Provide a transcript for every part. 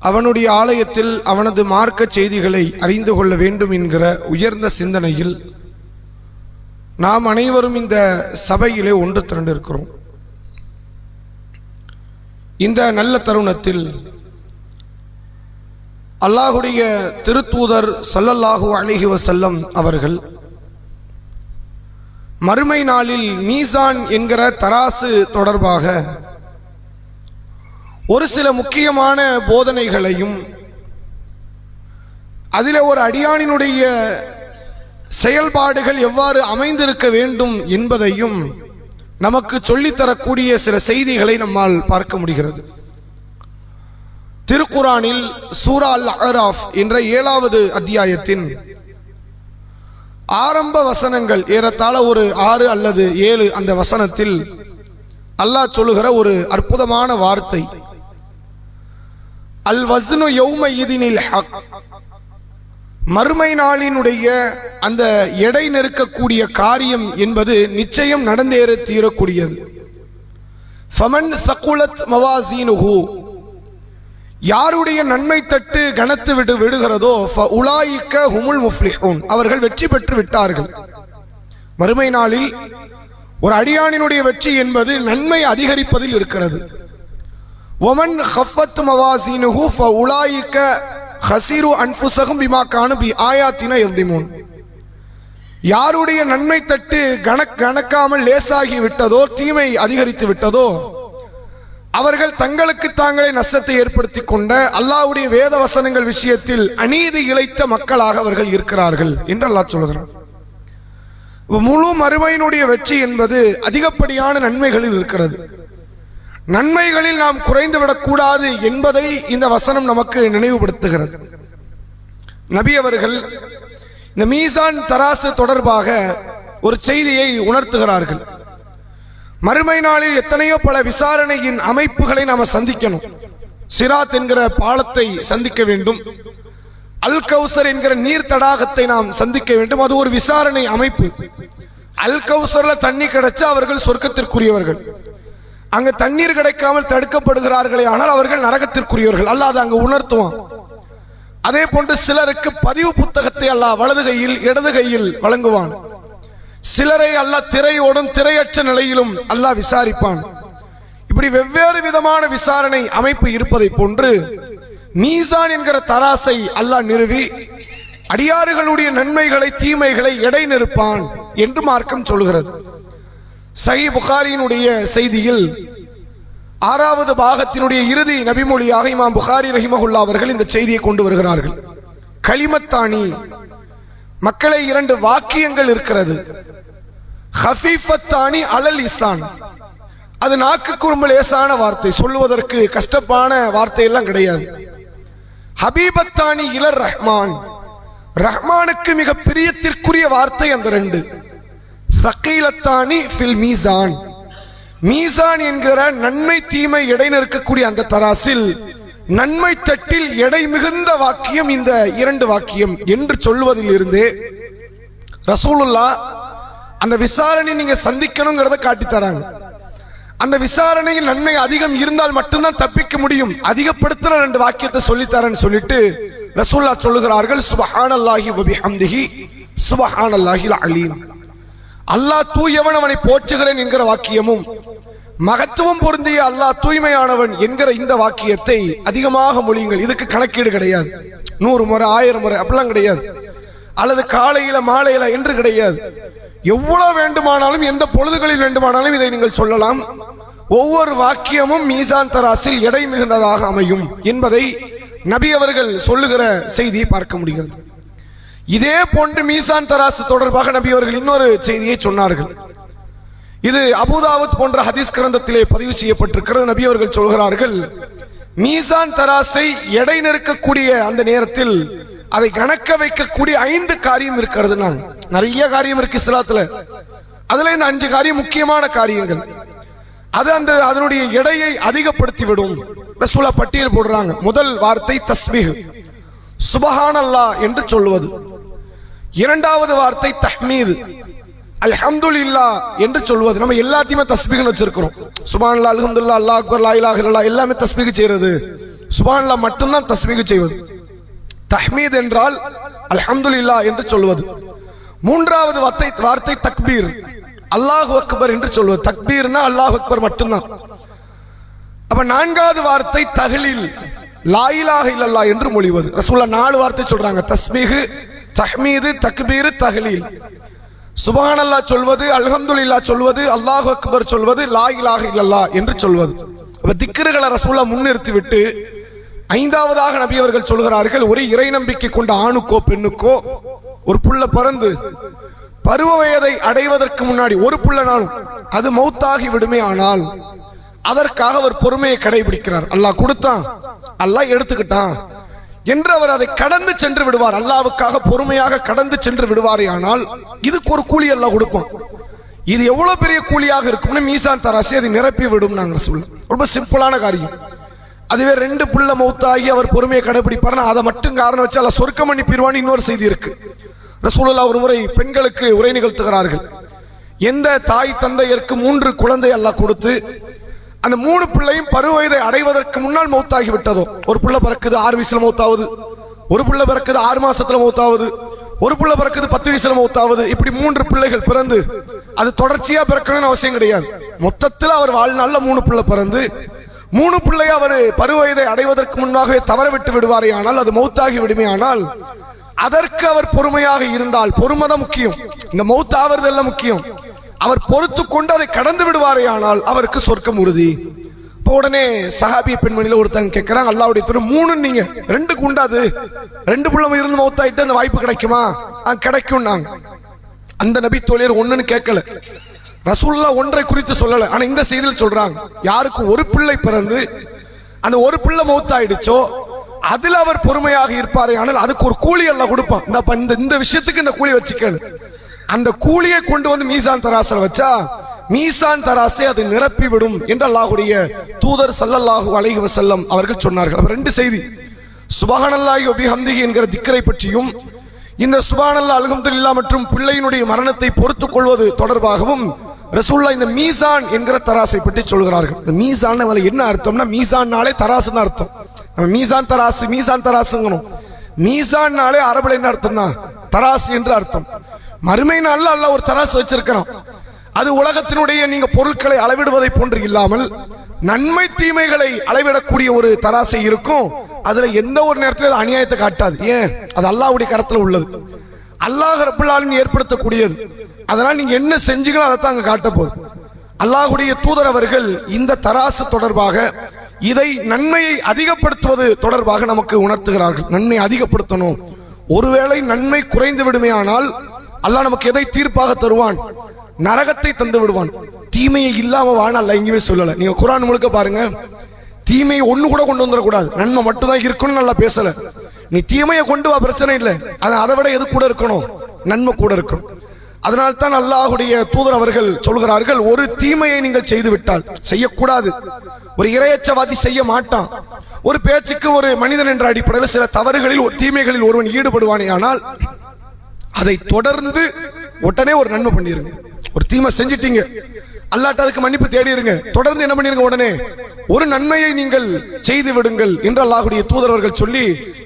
அவனுடைய ஆலயத்தில் அவனது மார்க்க செய்திகளை அறிந்து கொள்ள வேண்டும் என்கிற உயர்ந்த சிந்தனையில் நாம் அனைவரும் இந்த சபையிலே ஒன்று திரண்டிருக்கிறோம். இந்த நல்ல தருணத்தில் அல்லாஹுடைய திருத்தூதர் சல்லல்லாஹு அலைஹி செல்லம் அவர்கள் மறுமை நாளில் மீசான் என்கிற தராசு தொடர்பாக ஒரு சில முக்கியமான போதனைகளையும் அதில் ஒரு அடியானினுடைய செயல்பாடுகள் எவ்வாறு அமைந்திருக்க வேண்டும் என்பதையும் நமக்கு சொல்லித்தரக்கூடிய சில செய்திகளை நம்மால் பார்க்க முடிகிறது. திருக்குரானில் சூரா அல் அராஃப் என்ற ஏழாவது அத்தியாயத்தின் ஆரம்ப வசனங்கள் ஏறத்தாழ ஒரு ஆறு அல்லது ஏழு அந்த வசனத்தில் அல்லாஹ் சொல்லுகிற ஒரு அற்புதமான வார்த்தை. அல் வஸ்னு யௌம இதினில் ஹக். மறுமை நாளினுடைய அந்த எடை நெருக்கக்கூடிய காரியம் என்பது நிச்சயம் நடந்தேற தீரக்கூடியது. ஃபமன் சகுலத் மவாசீனுஹு யாருடைய நன்மை தட்டு கனத்து விடு விடுகிறதோ உலாயிக்க ஹுமுல் முஃப்லிஹூன். அவர்கள் வெற்றி பெற்று விட்டார்கள். மறுமை நாளில் ஒரு அடியானினுடைய வெற்றி என்பது நன்மை அதிகரிப்பதில் இருக்கிறது. ஒமன் ஹஃபத் மவாசினுஹு ஃப உலாயிக்க ஹசீரு அன்புசகம் பிமா கானு பி ஆயாத்தின எழுதிமோன் யாருடைய நன்மை தட்டு கணக் கணக்காமல் லேசாகி விட்டதோ தீமை அதிகரித்து விட்டதோ அவர்கள் தங்களுக்கு தாங்களே நஷ்டத்தை ஏற்படுத்தி கொண்ட அல்லாவுடைய வேத வசனங்கள் விஷயத்தில் அநீதி இழைத்த மக்களாக அவர்கள் இருக்கிறார்கள் என்று அல்லாஹ் சொல்கிறான் முழு மறுமையினுடைய வெற்றி என்பது அதிகப்படியான நன்மைகளில் இருக்கிறது. நன்மைகளில் நாம் குறைந்து விடக்கூடாது என்பதை இந்த வசனம் நமக்கு நினைவுபடுத்துகிறது. நபி அவர்கள் இந்த மீசான் தராசு தொடர்பாக ஒரு செய்தியை உணர்த்துகிறார்கள். மறுமை நாளில் எத்தனையோ பல விசாரணையின் அமைப்புகளை நாம் சந்திக்கணும். சிராத் என்கிற பாலத்தை சந்திக்க வேண்டும். அல் கௌசர் என்கிற நீர் தடாகத்தை நாம் சந்திக்க வேண்டும். அது ஒரு விசாரணை அமைப்பு. அல் கௌசர்ல தண்ணி கிடைச்சா அவர்கள் சொர்க்கத்திற்குரியவர்கள். அங்க தண்ணீர் கிடைக்காமல் தடுக்கப்படுகிறார்களே ஆனால் அவர்கள் நரகத்திற்குரியவர்கள். அல்லாத அங்கு உணர்த்துவான். அதே போன்று சிலருக்கு பதிவு புத்தகத்தை அல்லாஹ் வலது கையில் இடது கையில் வழங்குவான். சிலரை அல்லாஹ் திரையோடும் திரையற்ற நிலையிலும் அல்லாஹ் விசாரிப்பான். இப்படி வெவ்வேறு விதமான விசாரணை அமைப்பு இருப்பதை போன்று மீசான் என்கிற தராசை அல்லாஹ் நிறுவி அடியாறுகளுடைய நன்மைகளை தீமைகளை எடை நிறுப்பான் என்று மார்க்கம் சொல்கிறது. சஹி புகாரியினுடைய செய்தியில் ஆறாவது பாகத்தினுடைய இறுதி நபிமொழியாக இமாம் புகாரி ரஹிமகுல்லா அவர்கள் இந்த செய்தியை கொண்டு வருகிறார்கள். களிமத்தானி மக்களை இரண்டு வாக்கியங்கள் இருக்கிறது. ஹஃபீஃபத்தானி அலல் இசான். அது நாக்கு குறும்பு லேசான வார்த்தை சொல்லுவதற்கு கஷ்டப்பான வார்த்தையெல்லாம் கிடையாது. ஹபீபத்தானி இலர் ரஹ்மான். ரஹ்மானுக்கு மிக பிரியத்திற்குரிய வார்த்தை அந்த ரெண்டு. சக்கீலத்தானி ஃபில் மீசான். மீசான் என்கிற நன்மை தீமை எடை நிற்கக்கூடிய அந்த தராசில் நன்மை தட்டில் எடை மிகுந்த வாக்கியம் இந்த இரண்டு வாக்கியம் என்று சொல்வதில் இருந்தே ரசூலுல்லா அந்த விசாரணை நீங்க சந்திக்கணுங்கிறத காட்டி தராங்க அந்த விசாரணையில் நன்மை அதிகம் இருந்தால் மட்டும்தான் தப்பிக்க முடியும். அதிகப்படுத்துற ரெண்டு வாக்கியத்தை சொல்லித்தரேன்னு சொல்லிட்டு ரசூல்லா சொல்லுகிறார்கள் சுபஹானல்லாஹி வபிஹம்திஹி சுபஹானல்லாஹில் அலீம். அல்லாஹ் தூயவன் அவனை போற்றுகிறேன் என்கிற வாக்கியமும் மகத்துவம் பொருந்திய அல்லாஹ் தூய்மையானவன் என்கிற இந்த வாக்கியத்தை அதிகமாக மொழியுங்கள். இதுக்கு கணக்கீடு கிடையாது. நூறு முறை ஆயிரம் முறை அப்படிலாம் கிடையாது. அல்லது காலையில மாலையில என்று கிடையாது. எவ்வளவு வேண்டுமானாலும் எந்த பொழுதுகளில் வேண்டுமானாலும் இதை நீங்கள் சொல்லலாம். ஒவ்வொரு வாக்கியமும் மீசான் தராசில் எடை மிகுந்ததாக அமையும் என்பதை நபி அவர்கள் சொல்லுகிற செய்தியை பார்க்க முடிகிறது. இதே போன்று மீசான் தராசு தொடர்பாக நபி அவர்கள் இன்னொரு செய்தியை சொன்னார்கள். இது அபுதாவத் போன்ற ஹதீஸ் கிரந்தத்திலே பதிவு செய்யப்பட்டிருக்கிறது. நபி அவர்கள் சொல்கிறார்கள் மீசான் தராசை எடை நெருக்கக்கூடிய அந்த நேரத்தில் அதை கணக்க வைக்கக்கூடிய ஐந்து காரியம் இருக்கிறது நான். நிறைய காரியம் இருக்கு இஸ்லாத்துல. அதுல இந்த அஞ்சு காரியம் முக்கியமான காரியங்கள். அது அந்த அதனுடைய எடையை அதிகப்படுத்தி விடும் ரசூலா பட்டியல் போடுறாங்க. முதல் வார்த்தை தஸ்பீஹ். சுபஹானல்லா என்று சொல்லுவது. இரண்டாவது வார்த்தை தஹ்மீது. அல்ஹம்துல்லா என்று சொல்வது. நம்ம எல்லாத்தையுமே தஸ்பீஹ்னு வச்சிருக்கிறோம். சுபான்லா அல்ஹம்துலில்லா அல்லாஹ் அக்பர் லா இலாஹ எல்லாமே தஸ்பீஹ் செய்யறது. சுபான்லா மட்டும்தான் தஸ்பீஹ் செய்வது. தஹ்மீத் என்றால் அல்ஹம்துல்லா என்று சொல்வது. மூன்றாவது வார்த்தை வார்த்தை தக்பீர். அல்லாஹ் அக்பர் என்று சொல்வது. தக்பீர்னா அல்லாஹ் அக்பர் மட்டும்தான். அப்ப நான்காவது வார்த்தை தகலில் லாயிலாக இல்லல்லா என்று மொழிவது. ரசூல்லா நாலு வார்த்தை சொல்றாங்க. தஸ்மீகு தஹ்மீது தக்பீரு தஹ்லீல். சுபானல்லா சொல்வது அல்ஹம்துலில்லா சொல்வது அல்லாஹ் அக்பர் சொல்வது லா இலாஹ இல்லல்லா என்று சொல்வது. அப்ப திக்ருகளை ரசூலா முன்னிறுத்தி விட்டு ஐந்தாவதாக நபி அவர்கள் சொல்கிறார்கள் ஒரு இறை நம்பிக்கை கொண்ட ஆணுக்கோ பெண்ணுக்கோ ஒரு புள்ள பிறந்து பருவ வயதை அடைவதற்கு முன்னாடி ஒரு புள்ள நாளும் அது மௌத்தாகி விடுமே ஆனால் அதற்காக அவர் பொறுமையை கடைபிடிக்கிறார். அல்லாஹ் கொடுத்தான். அல்லாஹ் எடுத்துக்கிட்டான். என்று அவர் அதை கடந்து சென்று விடுவார். அல்லாவுக்காக பொறுமையாக கடந்து சென்று விடுவாரே ஆனால் இதுக்கு ஒரு கூலி எல்லாம் கொடுப்போம் இது எவ்வளவு பெரிய கூலியாக இருக்கும்னு மீசான் தராசி அதை நிரப்பி விடும் நாங்கள் சொல்ல ரொம்ப சிம்பிளான காரியம். அதுவே ரெண்டு புள்ள மௌத்தாகி அவர் பொறுமையை கடைபிடிப்பார்னா அதை மட்டும் காரணம் வச்சு அல்ல சொர்க்கம் பண்ணி இன்னொரு செய்தி இருக்கு. ரசூலுல்லா ஒரு முறை பெண்களுக்கு உரை நிகழ்த்துகிறார்கள். எந்த தாய் தந்தையருக்கு மூன்று குழந்தை அல்லாஹ் கொடுத்து அந்த மூணு பிள்ளையும் பருவயதை அடைவதற்கு முன்னால் மௌத்தாகி விட்டதோ? ஒரு புள்ள பிறக்குது ஆறு வயசுல மௌத்தாவது. ஒரு புள்ள பிறக்குது ஆறு மாசத்துல மௌத்தாவது. ஒரு புள்ள பிறக்குது பத்து வயசுல மௌத்தாவது. இப்படி மூன்று பிள்ளைகள் பிறந்து அது தொடர்ச்சியா பிறக்கணும்னு அவசியம் கிடையாது. மொத்தத்தில் அவர் வாழ்நாளில் மூணு பிள்ளை பிறந்து மூணு பிள்ளை அவர் பருவயதை அடைவதற்கு முன்பாகவே தவற விட்டு விடுவாரே ஆனால் அது மௌத்தாகி விடுமே ஆனால் அதற்கு அவர் பொறுமையாக இருந்தால் பொறுமை தான் முக்கியம். இந்த மௌத் ஆவறதெல்லாம் எல்லாம் முக்கியம். அவர் பொறுத்து கொண்டு அதை கடந்து விடுவாரே ஆனால் அவருக்கு சொர்க்கம் உறுதி. இப்போ உடனே சஹாபி பெண்மணியில் ஒருத்தங்க கேட்குறாங்க அல்லாவுடைய திரு மூணு நீங்க ரெண்டுக்கு குண்டாது ரெண்டு பிள்ளை இருந்து மௌத்தாயிட்டு அந்த வாய்ப்பு கிடைக்குமா? ஆ கிடைக்கும் அந்த நபி தோழியர் ஒன்றுன்னு கேட்கல. ரசூல்லா ஒன்றை குறித்து சொல்லலை. ஆனால் இந்த செய்தியில் சொல்றாங்க யாருக்கு ஒரு பிள்ளை பிறந்து அந்த ஒரு பிள்ளை மௌத்தாயிடுச்சோ அதில் அவர் பொறுமையாக இருப்பாரே ஆனால் அதுக்கு ஒரு கூலி எல்லாம் கொடுப்பான். இந்த இந்த விஷயத்துக்கு இந்த கூலி வச்சுக்கணும் அந்த கூலியை கொண்டு வந்து மீசான் தராசில் வச்சா மீசான் தராசை அது நிரப்பிவிடும் என்று அல்லாஹுடைய தூதர் சல்லல்லாஹு அலைஹி வசல்லம் அவர்கள் சொன்னார்கள். அவர் ரெண்டு செய்தி. சுபஹானல்லாஹி வபிஹம்திஹி என்கிற திக்கரை பற்றியும் இந்த சுபானல்லா அலகம்துல்லா மற்றும் பிள்ளையினுடைய மரணத்தை பொறுத்துக் கொள்வது தொடர்பாகவும் ரசூல்லா இந்த மீசான் என்கிற தராசை பற்றி சொல்கிறார்கள். இந்த மீசான் அதுல என்ன அர்த்தம்னா மீசான்னாலே தராசுன்னு அர்த்தம். நம்ம மீசான் தராசு மீசான் தராசுங்கணும். மீசான்னாலே அரபுல என்ன அர்த்தம்னா தராசு என்று அர்த்தம். மறுமை நாளில் அல்ல ஒரு தராசு வச்சிருக்கிறான். அது உலகத்தினுடைய நீங்க பொருட்களை அளவிடுவதை போன்று இல்லாமல் நன்மை தீமைகளை அளவிடக்கூடிய ஒரு தராசை இருக்கும். அதுல எந்த ஒரு நேரத்திலும் அநியாயத்தை காட்டாது. ஏன்? அது அல்லாவுடைய கரத்தில் உள்ளது. அல்லாஹ் ரப்புல் ஏற்படுத்தக்கூடியது. அதனால் நீங்க என்ன செஞ்சீங்களோ அதை தான் அங்க காட்ட போகுது. அல்லாஹுடைய தூதர் அவர்கள் இந்த தராசு தொடர்பாக இதை நன்மையை அதிகப்படுத்துவது தொடர்பாக நமக்கு உணர்த்துகிறார்கள். நன்மை அதிகப்படுத்தணும். ஒருவேளை நன்மை குறைந்து விடுமே ஆனால் அல்லாஹ் நமக்கு எதை தீர்ப்பாக தருவான்? நரகத்தை தந்து விடுவான். தீமையை இல்லாம வாழ அல்ல எங்கேயுமே சொல்லல. நீங்க குரான் முழுக்க பாருங்க. தீமையை ஒண்ணு கூட கொண்டு வந்துடக்கூடாது. நன்மை மட்டும்தான் இருக்கணும்னு நல்லா பேசல. நீ தீமையை கொண்டு வா பிரச்சனை இல்லை. ஆனால் அதை விட எது கூட இருக்கணும்? நன்மை கூட இருக்கணும் அதனால் தான் அல்லாஹுடைய தூதர் அவர்கள் சொல்கிறார்கள் ஒரு தீமையை நீங்கள் செய்து விட்டால் செய்யக்கூடாது. ஒரு இரையச்சவாதி செய்ய மாட்டான். ஒரு பேச்சுக்கு ஒரு மனிதன் என்ற அடிப்படையில் சில தவறுகளில் ஒரு தீமைகளில் ஒருவன் ஈடுபடுவானே ஆனால் அதை தொடர்ந்து உடனே ஒரு நன்மை பண்ணிருங்க. ஒரு தீமை செஞ்சிட்டீங்க. அல்லாட்ட அதுக்கு மன்னிப்பு தேடிருங்க. தொடர்ந்து என்ன பண்ணிருங்க உடனே? ஒரு நன்மையை நீங்கள் செய்து விடுங்கள் என்று அல்லாஹுடைய தூதரவர்கள் சொல்லி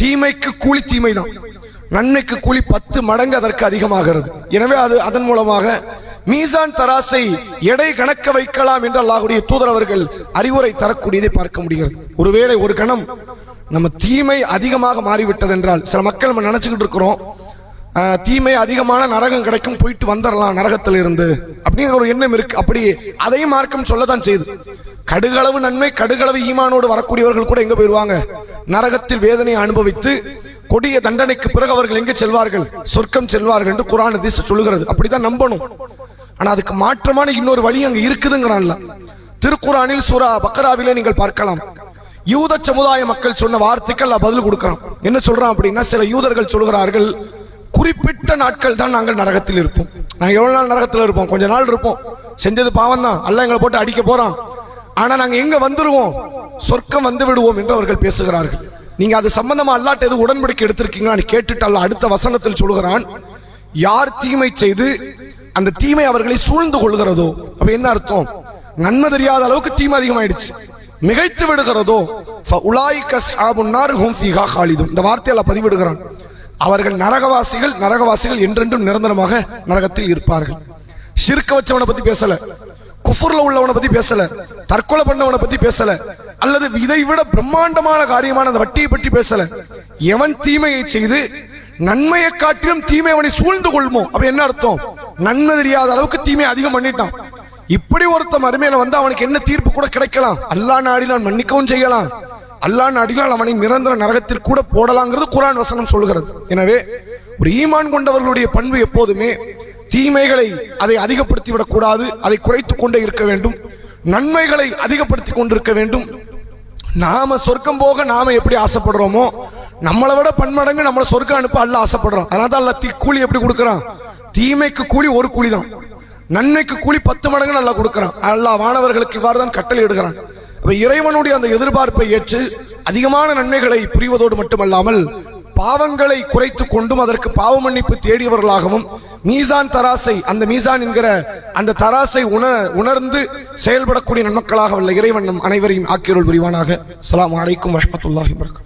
தீமைக்கு கூலி தீமை தான் நன்மைக்கு கூலி பத்து மடங்கு அதற்கு அதிகமாகிறது. எனவே அது அதன் மூலமாக மீசான் தராசை எடை கணக்க வைக்கலாம் என்று அல்லாஹுடைய தூதரவர்கள் அறிவுரை தரக்கூடியதை பார்க்க முடிகிறது. ஒருவேளை ஒரு கணம் நம்ம தீமை அதிகமாக மாறிவிட்டது என்றால் சில மக்கள் நம்ம நினைச்சுக்கிட்டு இருக்கிறோம் தீமை அதிகமான நரகம் கிடைக்கும் போயிட்டு வந்துடலாம் நரகத்தில் இருந்து அப்படிங்கிற ஒரு எண்ணம் இருக்கு. அப்படி அதையும் மார்க்கம் சொல்லதான் செய்யுது கடுகளவு நன்மை கடுகளவு ஈமானோடு வரக்கூடியவர்கள் கூட எங்க போயிருவாங்க? நரகத்தில் வேதனையை அனுபவித்து கொடிய தண்டனைக்கு பிறகு அவர்கள் எங்கே செல்வார்கள்? சொர்க்கம் செல்வார்கள் என்று குரான் ஹதீஸ் சொல்லுகிறது. அப்படிதான் நம்பணும். ஆனா அதுக்கு மாற்றமான இன்னொரு வழி அங்க இருக்குதுங்கிறான்ல. திருக்குறானில் சூரா பக்கராவிலே நீங்கள் பார்க்கலாம். யூத சமுதாய மக்கள் சொன்ன வார்த்தைக்கு பதில் கொடுக்கிறான். என்ன சொல்றான் அப்படின்னா சில யூதர்கள் சொல்கிறார்கள் குறிப்பிட்ட நாட்கள் தான் நாங்கள் நரகத்தில் இருப்போம். நாங்கள் எவ்வளோ நாள் நரகத்தில் இருப்போம்? கொஞ்ச நாள் இருப்போம். செஞ்சது பாவம் தான். அல்ல எங்களை போட்டு அடிக்க போகிறோம் ஆனால் நாங்கள் எங்கே வந்துடுவோம் சொர்க்கம் வந்து விடுவோம் என்று அவர்கள் பேசுகிறார்கள். நீங்கள் அது சம்பந்தமாக அல்லாட்ட எது உடன்படிக்கை எடுத்திருக்கீங்களான்னு கேட்டுட்டு அல்ல அடுத்த வசனத்தில் சொல்கிறான் யார் தீமை செய்து அந்த தீமை அவர்களை சூழ்ந்து கொள்கிறதோ அப்போ என்ன அர்த்தம்? நன்மை தெரியாத அளவுக்கு தீமை அதிகமாயிடுச்சு. மிகைத்து விடுகிறதோ? உலாய்க அஸ்ஹாபுன்னார் ஹோம் ஃபீஹா காலிதும் இந்த வார்த்தையில் பதிவிடுகிறான். அவர்கள் நரகவாசிகள் நரகவாசிகள் என்றென்றும் நிரந்தரமாக நரகத்தில் இருப்பார்கள். சிறுக்க வச்சவனை பத்தி பேசல. குஃபுர்ல உள்ளவனை பத்தி பேசல. தற்கொலை பண்ணவனை பத்தி பேசல. அல்லது இதை விட பிரம்மாண்டமான காரியமான அந்த வட்டியை பற்றி பேசல. எவன் தீமையை செய்து நன்மையை காட்டிலும் தீமை அவனை சூழ்ந்து கொள்மோ? அப்ப என்ன அர்த்தம்? நன்மை தெரியாத அளவுக்கு தீமை அதிகம் பண்ணிட்டான். இப்படி ஒருத்த மறுமையில வந்து அவனுக்கு என்ன தீர்ப்பு கூட கிடைக்கலாம். அல்லாஹ் நான் மன்னிக்கவும் செய்யலாம். அல்லாஹ் நாடினால் அவனை நிரந்தர நரகத்தில் கூட போடலாங்கிறது குரான் வசனம் சொல்கிறது எனவே ஒரு ஈமான் கொண்டவர்களுடைய பண்பு எப்போதுமே தீமைகளை அதை அதிகப்படுத்தி விடக்கூடாது அதை குறைத்து கொண்டே இருக்க வேண்டும். நன்மைகளை அதிகப்படுத்தி கொண்டிருக்க வேண்டும். நாம சொர்க்கம் போக நாம எப்படி ஆசைப்படுறோமோ நம்மளை விட பன்மடங்கு நம்மளை சொர்க்கம் அனுப்ப அல்ல ஆசைப்படுறோம் அதனால தான் அல்ல தீ கூலி எப்படி கொடுக்குறான்? தீமைக்கு கூலி ஒரு கூலி தான் நன்மைக்கு கூலி பத்து மடங்கு நல்லா கொடுக்குறான். அல்லாஹ் வானவர்களுக்கு இவ்வாறு தான் கட்டளை எடுக்கிறான் அப்ப இறைவனுடைய அந்த எதிர்பார்ப்பை ஏற்று அதிகமான நன்மைகளை புரிவதோடு மட்டுமல்லாமல் பாவங்களை குறைத்து கொண்டும் அதற்கு பாவ மன்னிப்பு தேடியவர்களாகவும் மீசான் தராசை அந்த மீசான் என்கிற அந்த தராசை உண உணர்ந்து செயல்படக்கூடிய நன்மக்களாக உள்ள இறைவன் நம் அனைவரையும் ஆக்கியருள் புரிவானாக. அஸ்லாம் வலைக்கம் வரமத்துல்லாஹி வரகம்